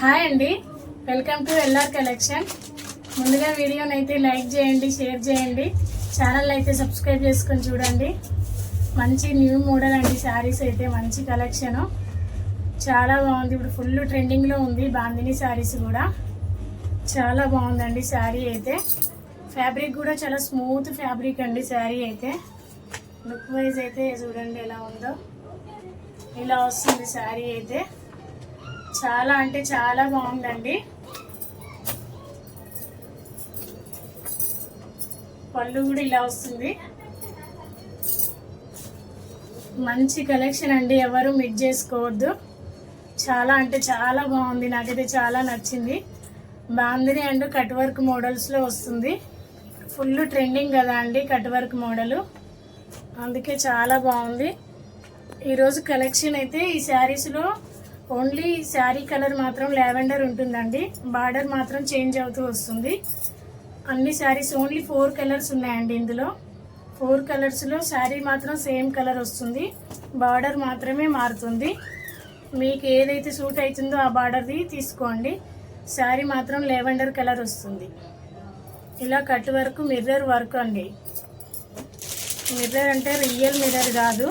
Hi అండి. Welcome to L R collection. ముందుగా వీడియోని అయితే లైక్ చేయండి షేర్ చేయండి. ఛానల్ అయితే సబ్స్క్రైబ్ చేసుకొని చూడండి. మంచి న్యూ మోడల్ అండి శారీస్ అయితే మంచి కలెక్షను. చాలా బాగుంది. ఇప్పుడు ఫుల్ ట్రెండింగ్లో ఉంది బాందిని శారీస్ కూడా. చాలా బాగుందండి శారీ అయితే. ఫ్యాబ్రిక్ కూడా చాలా స్మూత్ ఫ్యాబ్రిక్ అండి శారీ అయితే. లుక్ వైజ్ అయితే చూడండి ఎలా ఉందో. ఇలా వస్తుంది శారీ అయితే. చాలా అంటే చాలా బాగుందండి. పళ్ళు కూడా ఇలా వస్తుంది. మంచి కలెక్షన్ అండి ఎవరు మిట్ చేసుకోవద్దు. చాలా అంటే చాలా బాగుంది నాకైతే చాలా నచ్చింది. బాందిని అండ్ కట్ వర్క్ మోడల్స్లో వస్తుంది. ఫుల్ ట్రెండింగ్ కదా అండి కట్ వర్క్ మోడలు. అందుకే చాలా బాగుంది. ఈరోజు కలెక్షన్ అయితే ఈ శారీస్లో ఓన్లీ శారీ కలర్ మాత్రం లావెండర్ ఉంటుందండి. బార్డర్ మాత్రం చేంజ్ అవుతూ వస్తుంది. అన్ని శారీస్ ఓన్లీ ఫోర్ కలర్స్ ఉన్నాయండి ఇందులో. ఫోర్ కలర్స్లో శారీ మాత్రం సేమ్ కలర్ వస్తుంది. బార్డర్ మాత్రమే మారుతుంది. మీకు ఏదైతే సూట్ అవుతుందో ఆ బార్డర్ది తీసుకోండి. శారీ మాత్రం లెవెండర్ కలర్ వస్తుంది. ఇలా కట్ వర్క్ మిర్రర్ వర్క్ అండి. మిర్రర్ అంటే రియల్ మిర్రర్ కాదు.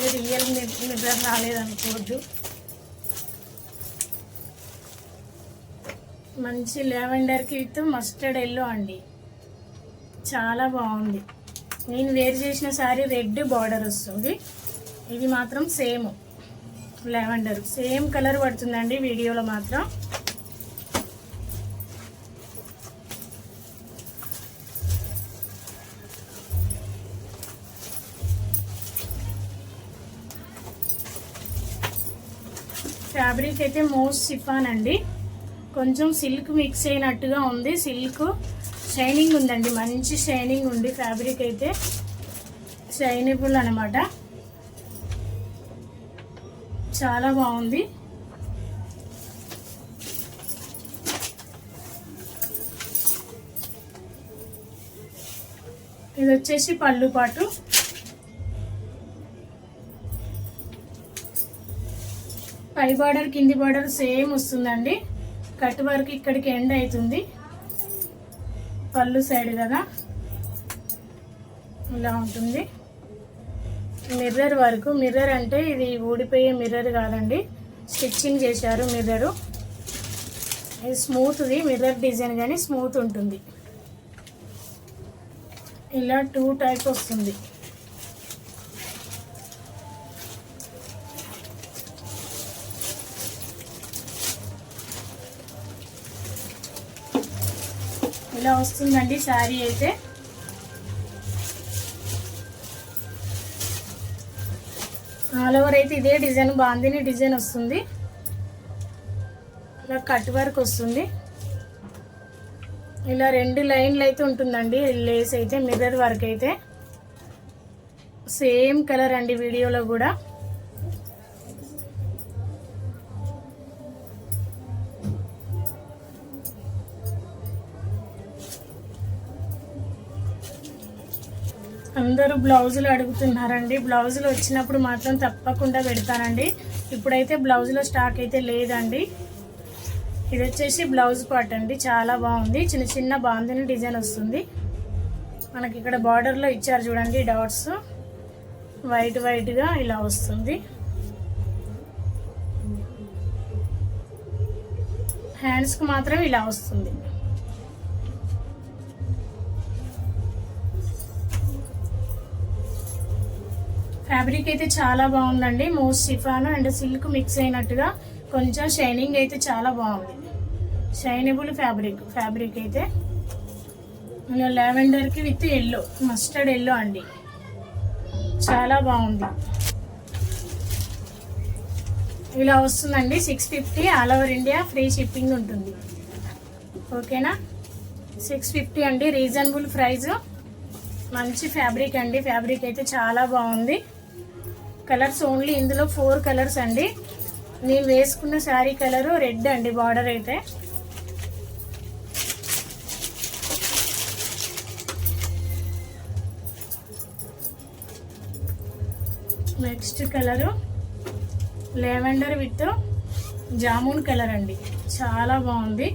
మళ్ళీ రియల్ మిర్రర్ రాలేదనుకోవద్దు మంచి లెవెండర్కి విత్ మస్టర్డ్ ఎల్లో అండి. చాలా బాగుంది. నేను వేరు చేసిన శారీ రెడ్ బార్డర్ వస్తుంది. ఇది మాత్రం సేమ్ లెవెండర్. సేమ్ కలర్ పడుతుందండి వీడియోలో మాత్రం. ఫ్యాబ్రిక్ అయితే మోస్ట్ సిఫాన్ అండి. కొంచెం సిల్క్ మిక్స్ అయినట్టుగా ఉంది. సిల్క్ షైనింగ్ ఉందండి. మంచి షైనింగ్ ఉంది ఫ్యాబ్రిక్ అయితే. షైనబుల్ అనమాట చాలా బాగుంది. ఇది వచ్చేసి పళ్ళు పాటు. పై బార్డర్ కింది బార్డర్ సేమ్ వస్తుందండి. కట్ వర్క్ ఇక్కడికి ఎండ్ అవుతుంది. పళ్ళు సైడ్ కదా. ఇలా ఉంటుంది. మిర్రర్ వరకు మిర్రర్ అంటే ఇది ఊడిపోయే మిర్రర్ కాదండి. స్టిచ్చింగ్ చేశారు మిర్రరు ఇది స్మూత్ది మిర్రర్ డిజైన్ కానీ స్మూత్ ఉంటుంది. ఇలా టూ టైప్ వస్తుంది. ఇలా వస్తుందండి శారీ అయితే. ఆల్ ఓవర్ అయితే ఇదే డిజైన్ బాందిని డిజైన్ వస్తుంది. ఇలా కట్ వర్క్ వస్తుంది. ఇలా రెండు లైన్లు అయితే ఉంటుందండి లేస్ అయితే మిర్రర్ వర్క్ అయితే. సేమ్ కలర్ అండి వీడియోలో కూడా. అందరూ బ్లౌజులు అడుగుతున్నారండి. బ్లౌజులు వచ్చినప్పుడు మాత్రం తప్పకుండా పెడతానండి. ఇప్పుడైతే బ్లౌజులో స్టాక్ అయితే లేదండి. ఇది వచ్చేసి బ్లౌజ్ పార్ట్ అండి. చాలా బాగుంది. చిన్న చిన్న బాందిని డిజైన్ వస్తుంది. మనకి ఇక్కడ బార్డర్లో ఇచ్చారు చూడండి డాట్స్. వైట్ వైట్గా ఇలా వస్తుంది. హ్యాండ్స్కి మాత్రం ఇలా వస్తుంది. ఫ్యాబ్రిక్ అయితే చాలా బాగుందండి. Most chiffon and silk mix అయినట్టుగా కొంచెం షైనింగ్ అయితే చాలా బాగుంది. షైనబుల్ ఫ్యాబ్రిక్ ఫ్యాబ్రిక్ అయితే. లావెండర్కి విత్ ఎల్లో మస్టర్డ్ ఎల్లో అండి. చాలా బాగుంది. ఇలా వస్తుందండి six fifty all over India free shipping ఉంటుంది. ఓకేనా? సిక్స్ ఫిఫ్టీ అండి. రీజనబుల్ ప్రైజ్ మంచి ఫ్యాబ్రిక్ అండి. ఫ్యాబ్రిక్ అయితే చాలా బాగుంది. కలర్స్ ఓన్లీ ఇందులో ఫోర్ కలర్స్ అండి. నేను వేసుకున్న శారీ కలరు రెడ్ అండి బార్డర్ అయితే. Next colour lavender with jamun colour అండి. చాలా బాగుంది.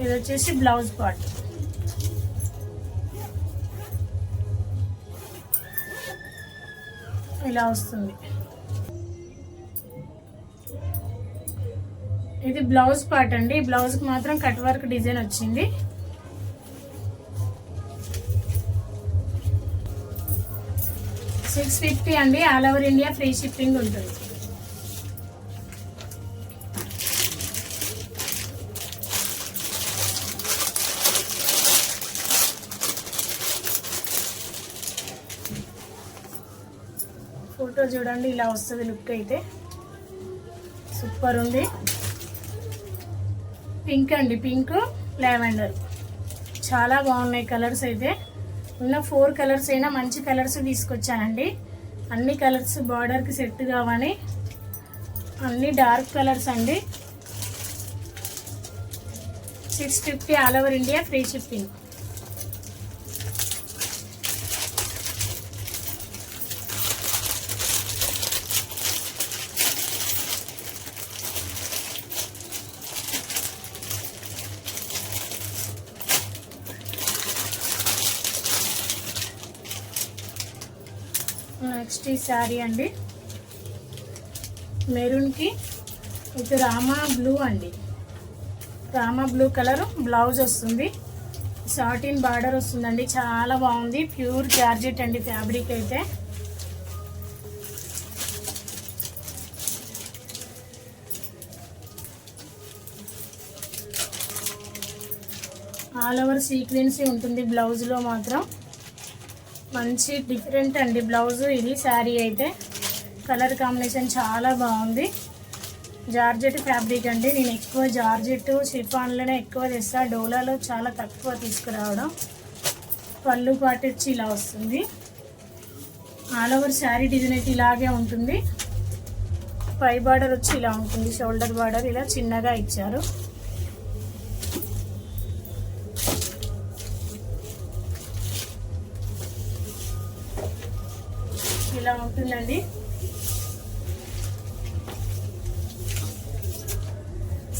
ఇది వచ్చేసి బ్లౌజ్ పార్ట్. ఇలా వస్తుంది. ఇది బ్లౌజ్ పార్ట్ అండి. బ్లౌజ్కి మాత్రం కట్ వర్క్ డిజైన్ వచ్చింది. సిక్స్ ఫిఫ్టీ అండి. All over India free shipping ఉంటుంది. ఫోటో చూడండి ఇలా వస్తుంది లుక్ అయితే. సూపర్ ఉంది పింక్ అండి పింక్ లావెండర్. చాలా బాగున్నాయి కలర్స్ అయితే. ఉన్న ఫోర్ కలర్స్ అయినా మంచి కలర్స్ తీసుకొచ్చానండి. అన్ని కలర్స్ బార్డర్కి సెట్ కావని. అన్ని డార్క్ కలర్స్ అండి. Six fifty all over India free shipping next ఈ శారీ అండి. మెరూన్కి ఇది రామా బ్లూ అండి. రామా బ్లూ కలర్ బ్లౌజ్ వస్తుంది. సాటిన్ బార్డర్ వస్తుందండి. చాలా బాగుంది. ప్యూర్ జార్జెట్ అండి ఫ్యాబ్రిక్ అయితే. ఆల్ ఓవర్ సీక్వెన్సీ ఉంటుంది బ్లౌజ్లో మాత్రం. మంచి డిఫరెంట్ అండి. బ్లౌజ్ ఇది శారీ అయితే. కలర్ కాంబినేషన్ చాలా బాగుంది. జార్జెట్ ఫ్యాబ్రిక్ అండి. నేను ఎక్కువ జార్జెట్ షిఫాన్లోనే ఎక్కువ తెస్తా. డోలాలో చాలా తక్కువ తీసుకురావడం. పళ్ళు పాటు వచ్చి ఇలా వస్తుంది. ఆల్ ఓవర్ శారీ డిజైన్ అయితే ఇలాగే ఉంటుంది. పై బార్డర్ వచ్చి ఇలా ఉంటుంది. షోల్డర్ బార్డర్ ఇలా చిన్నగా ఇచ్చారు. ఇలా ఉంటుందండి.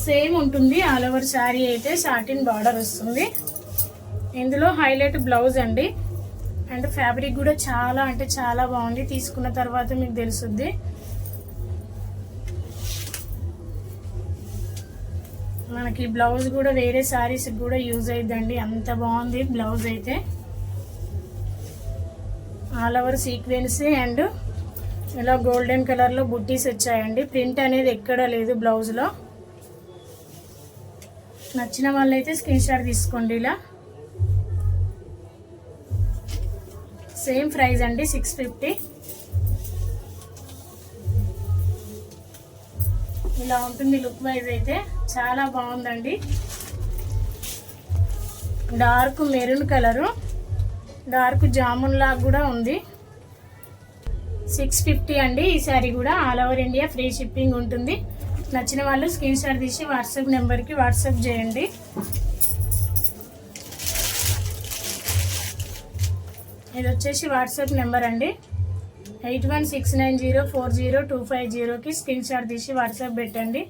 సేమ్ ఉంటుంది. ఆల్ ఓవర్ శారీ అయితే సాటిన్ బార్డర్ వస్తుంది. ఇందులో హైలైట్ బ్లౌజ్ అండి. అండ్ ఫ్యాబ్రిక్ కూడా చాలా అంటే చాలా బాగుంది. తీసుకున్న తర్వాత మీకు తెలుస్తుంది మనకి బ్లౌజ్ కూడా వేరే శారీస్కి కూడా యూజ్ అయిద్దండి. అంత బాగుంది బ్లౌజ్ అయితే. ఆల్ ఓవర్ సీక్వెన్స్ అండ్ ఇలా గోల్డెన్ కలర్లో బుట్టీస్ వచ్చాయండి. ప్రింట్ అనేది ఎక్కడ లేదు బ్లౌజ్లో. నచ్చిన వాళ్ళైతే స్క్రీన్ షాట్ తీసుకోండి ఇలా. సేమ్ ప్రైస్ అండి సిక్స్ ఫిఫ్టీ. ఇలా ఉంటుంది లుక్ వైజ్ అయితే చాలా బాగుందండి. Dark maroon colour. Dark jamun లాగా కూడా ఉంది. సిక్స్ ఫిఫ్టీ అండి. ఈ శారీ కూడా all over India free shipping ఉంటుంది. నచ్చిన వాళ్ళు స్క్రీన్ షాట్ తీసి వాట్సాప్ నెంబర్కి వాట్సాప్ చేయండి. ఇది వచ్చేసి వాట్సాప్ నెంబర్ అండి. Eight one six nine zero four zero two five జీరోకి స్క్రీన్ షాట్ తీసి వాట్సాప్ పెట్టండి.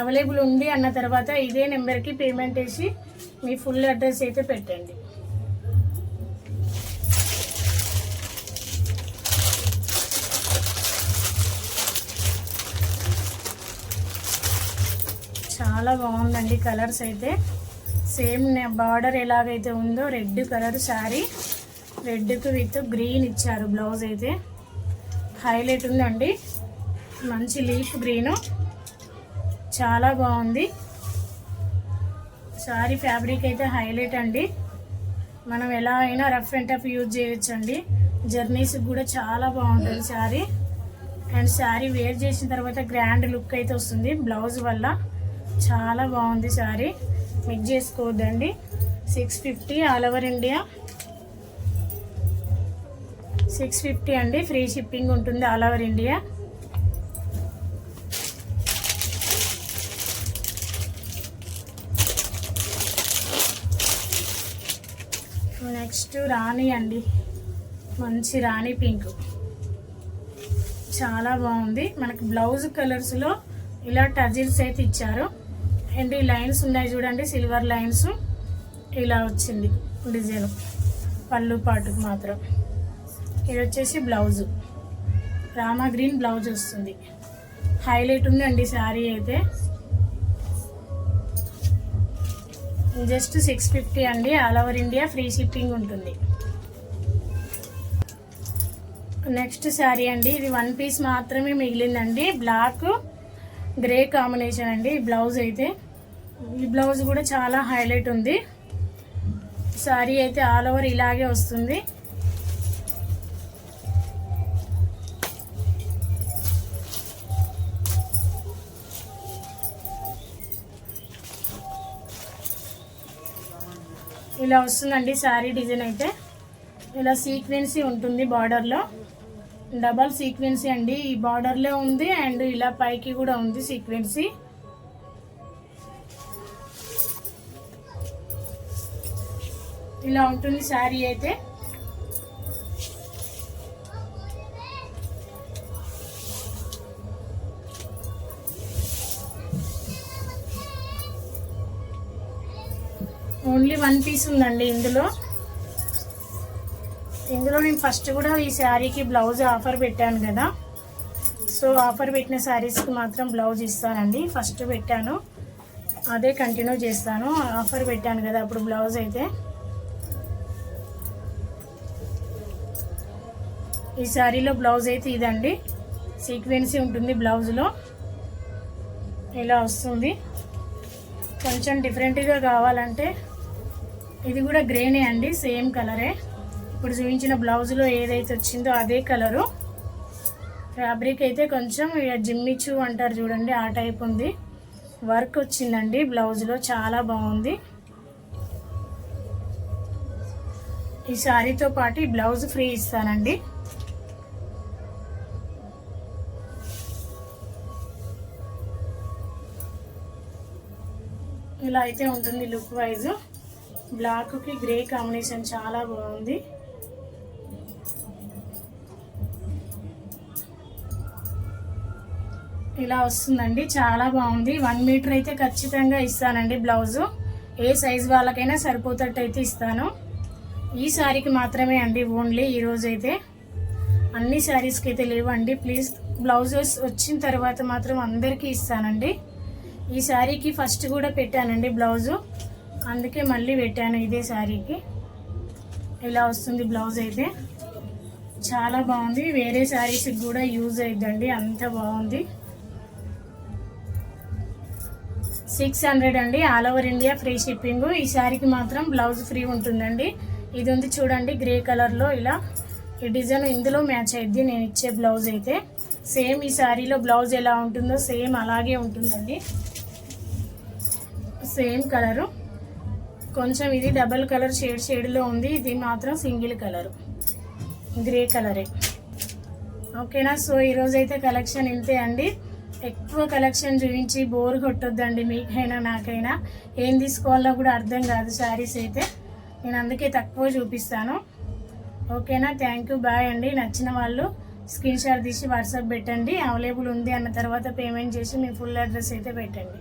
అవైలబుల్ ఉంది అన్న తర్వాత ఇదే నెంబర్కి పేమెంట్ వేసి మీ ఫుల్ అడ్రస్ అయితే పెట్టండి. చాలా బాగుందండి కలర్స్ అయితే. సేమ్ బార్డర్ ఎలాగైతే ఉందో రెడ్ కలర్ శారీ. రెడ్కి విత్ గ్రీన్ ఇచ్చారు బ్లౌజ్ అయితే. హైలైట్ ఉందండి. మంచి లీఫ్ గ్రీను. చాలా బాగుంది. శారీ ఫ్యాబ్రిక్ అయితే హైలైట్ అండి. మనం ఎలా అయినా రఫ్ అండ్ టఫ్ యూజ్ చేయొచ్చండి. జర్నీస్ కూడా చాలా బాగుంటుంది శారీ. అండ్ శారీ వేర్ చేసిన తర్వాత గ్రాండ్ లుక్ అయితే వస్తుంది బ్లౌజ్ వల్ల. చాలా బాగుంది శారీ. మిక్స్ చేసుకోవద్దండి. Six fifty all over India six fifty అండి. ఫ్రీ షిప్పింగ్ ఉంటుంది ఆల్ ఓవర్ ఇండియా నెక్స్ట్ రాణి అండి. మంచి రాణి పింక్. చాలా బాగుంది. మనకి బ్లౌజ్ కలర్స్లో ఇలా టజిల్స్ అయితే ఇచ్చారు. అండ్ ఈ లైన్స్ ఉన్నాయి చూడండి సిల్వర్ లైన్స్. ఇలా వచ్చింది డిజైన్. పళ్ళు పాటుకు మాత్రం. ఇది వచ్చేసి బ్లౌజు. రామా గ్రీన్ బ్లౌజ్ వస్తుంది. హైలైట్ ఉందండి శారీ అయితే. జస్ట్ సిక్స్ ఫిఫ్టీ అండి. All over India free shipping ఉంటుంది. నెక్స్ట్ శారీ అండి. ఇది వన్ పీస్ మాత్రమే మిగిలిందండి. బ్లాక్ గ్రే కాంబినేషన్ అండి బ్లౌజ్ అయితే. ఈ బ్లౌజ్ కూడా చాలా హైలైట్ ఉంది. శారీ అయితే ఆల్ ఓవర్ ఇలాగే వస్తుంది. ఇలా వస్తుందండి శారీ డిజైన్ అయితే. ఇలా సీక్వెన్సీ ఉంటుంది బార్డర్లో. డబల్ సీక్వెన్సీ అండి. ఈ బార్డర్లో ఉంది అండ్ ఇలా పైకి కూడా ఉంది సీక్వెన్సీ. ఇలా ఉంటుంది శారీ అయితే. ఓన్లీ వన్ పీస్ ఉందండి ఇందులో. ఇందులో నేను ఫస్ట్ కూడా ఈ శారీకి బ్లౌజ్ ఆఫర్ పెట్టాను కదా. సో ఆఫర్ పెట్టిన శారీస్కి మాత్రం బ్లౌజ్ ఇస్తానండి. ఫస్ట్ పెట్టాను. అదే కంటిన్యూ చేస్తాను. ఆఫర్ పెట్టాను కదా అప్పుడు బ్లౌజ్ అయితే. ఈ శారీలో బ్లౌజ్ అయితే ఇదండి. సీక్వెన్సీ ఉంటుంది బ్లౌజ్లో. ఇలా వస్తుంది. కొంచెం డిఫరెంట్గా కావాలంటే ఇది కూడా గ్రేనే అండి సేమ్ కలరే. ఇప్పుడు చూపించిన బ్లౌజ్లో ఏదైతే వచ్చిందో అదే కలరు. ఫ్యాబ్రిక్ అయితే కొంచెం ఇక జిమ్మిచ్చు అంటారు చూడండి ఆ టైప్ ఉంది. వర్క్ వచ్చిందండి బ్లౌజ్లో చాలా బాగుంది. ఈ శారీతో పాటు ఈ బ్లౌజ్ ఫ్రీ ఇస్తానండి. ఇలా అయితే ఉంటుంది లుక్ వైజ్. బ్లాక్కి గ్రే కాంబినేషన్ చాలా బాగుంది. ఇలా వస్తుందండి చాలా బాగుంది. వన్ మీటర్ అయితే ఖచ్చితంగా ఇస్తానండి బ్లౌజు. ఏ సైజ్ వాళ్ళకైనా సరిపోతట్టు అయితే ఇస్తాను. ఈ శారీకి మాత్రమే అండి ఓన్లీ ఈరోజు అయితే. అన్ని శారీస్కి అయితే లేవండి. ప్లీజ్ బ్లౌజెస్ వచ్చిన తర్వాత మాత్రం అందరికీ ఇస్తానండి. ఈ శారీకి ఫస్ట్ కూడా పెట్టానండి బ్లౌజు. అందుకే మళ్ళీ పెట్టాను ఇదే శారీకి. ఇలా వస్తుంది బ్లౌజ్ అయితే. చాలా బాగుంది. వేరే శారీస్కి కూడా యూజ్ అయిద్దండి. అంత బాగుంది. సిక్స్ హండ్రెడ్ అండి. All over India free shipping. ఈ శారీకి మాత్రం బ్లౌజ్ ఫ్రీ ఉంటుందండి. ఇది ఉంది చూడండి గ్రే కలర్లో ఇలా. ఈ డిజైన్ ఇందులో మ్యాచ్ అయింది నేను ఇచ్చే బ్లౌజ్ అయితే. సేమ్ ఈ శారీలో బ్లౌజ్ ఎలా ఉంటుందో సేమ్ అలాగే ఉంటుందండి. Same colour. కొంచెం ఇది డబల్ కలర్ షేడ్ షేడ్లో ఉంది. ఇది మాత్రం సింగిల్ కలరు. గ్రే కలరే. ఓకేనా? సో ఈరోజు అయితే కలెక్షన్ ఇంతే అండి. ఎక్కువ కలెక్షన్ చూపించి బోర్ కొట్టొద్దండి మీకైనా నాకైనా. ఏం తీసుకోవాలో కూడా అర్థం కాదు శారీస్ అయితే. నేను అందుకే తక్కువ చూపిస్తాను. ఓకేనా? Thank you. బాయ్ అండి. నచ్చిన వాళ్ళు స్క్రీన్ షాట్ తీసి వాట్సాప్ పెట్టండి. అవైలబుల్ ఉంది అన్న తర్వాత పేమెంట్ చేసి మీ ఫుల్ అడ్రస్ అయితే పెట్టండి.